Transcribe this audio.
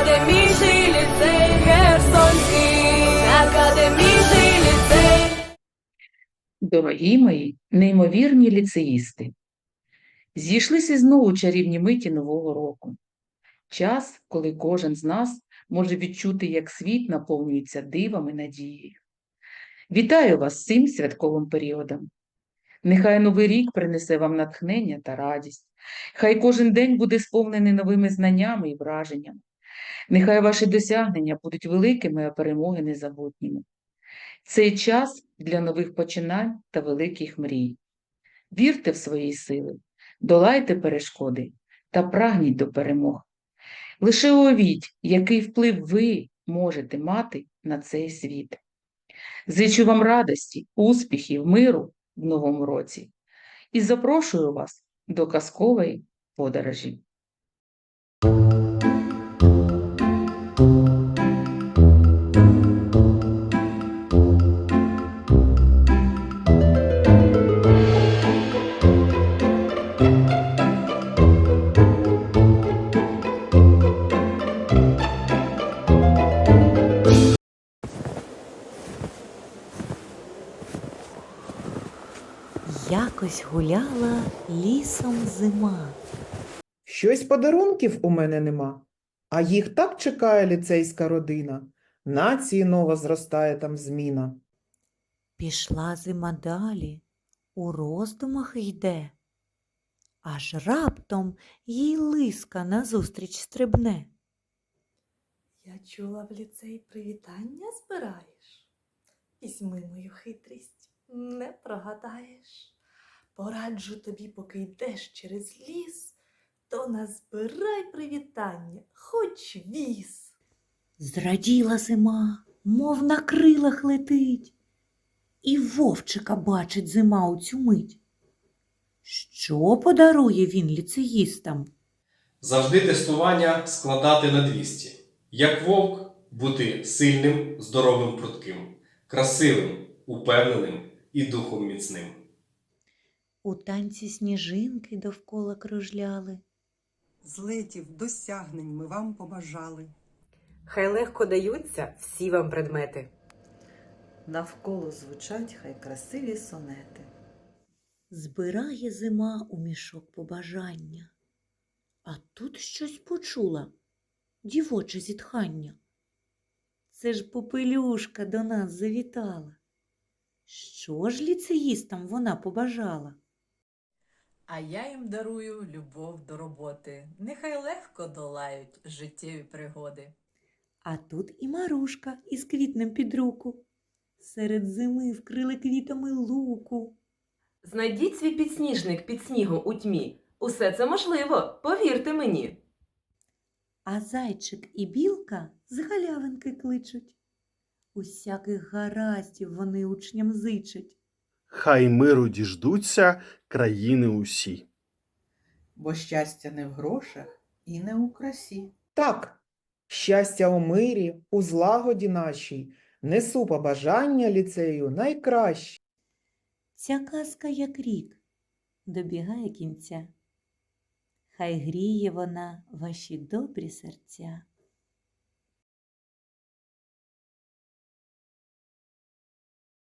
Академічний ліцей Херсонський, академічний ліцей. Дорогі мої, неймовірні ліцеїсти, зійшлися знову чарівні миті Нового року. Час, коли кожен з нас може відчути, як світ наповнюється дивом і надією. Вітаю вас з цим святковим періодом. Нехай новий рік принесе вам натхнення та радість. Хай кожен день буде сповнений новими знаннями і враженнями. Нехай ваші досягнення будуть великими, а перемоги незабутніми. Цей час для нових починань та великих мрій. Вірте в свої сили, долайте перешкоди та прагніть до перемог. Лише уявіть, який вплив ви можете мати на цей світ. Зичу вам радості, успіхів, миру в новому році і запрошую вас до казкової подорожі. Якось гуляла лісом зима. Щось подарунків у мене нема, а їх так чекає ліцейська родина. Нації нова зростає там зміна. Пішла зима далі, у роздумах йде, аж раптом їй лиска назустріч стрибне. Я чула в ліцей привітання збираєш. Візьми мою хитрість, не прогадаєш. Пораджу тобі, поки йдеш через ліс, то назбирай привітання, хоч віз. Зраділа зима, мов на крилах летить, і вовчика бачить зима у цю мить. Що подарує він ліцеїстам? Завжди тестування складати на 200. Як вовк бути сильним, здоровим, прутким, красивим, упевненим і духом міцним. У танці сніжинки довкола кружляли. Злетів досягнень ми вам побажали. Хай легко даються всі вам предмети. Навколо звучать хай красиві сонети. Збирає зима у мішок побажання. А тут щось почула дівоче зітхання. Це ж попелюшка до нас завітала. Що ж ліцеїстам вона побажала? А я їм дарую любов до роботи. Нехай легко долають життєві пригоди. А тут і Марушка із квітнем під руку. Серед зими вкрили квітами луку. Знайдіть свій підсніжник під снігом у тьмі. Усе це можливо, повірте мені. А зайчик і білка з галявинки кличуть. Усяких гараздів вони учням зичать. Хай миру діждуться країни усі. Бо щастя не в грошах і не у красі. Так, щастя у мирі, у злагоді нашій, несу побажання ліцею найкращі. Ця казка, як рік, добігає кінця. Хай гріє вона ваші добрі серця.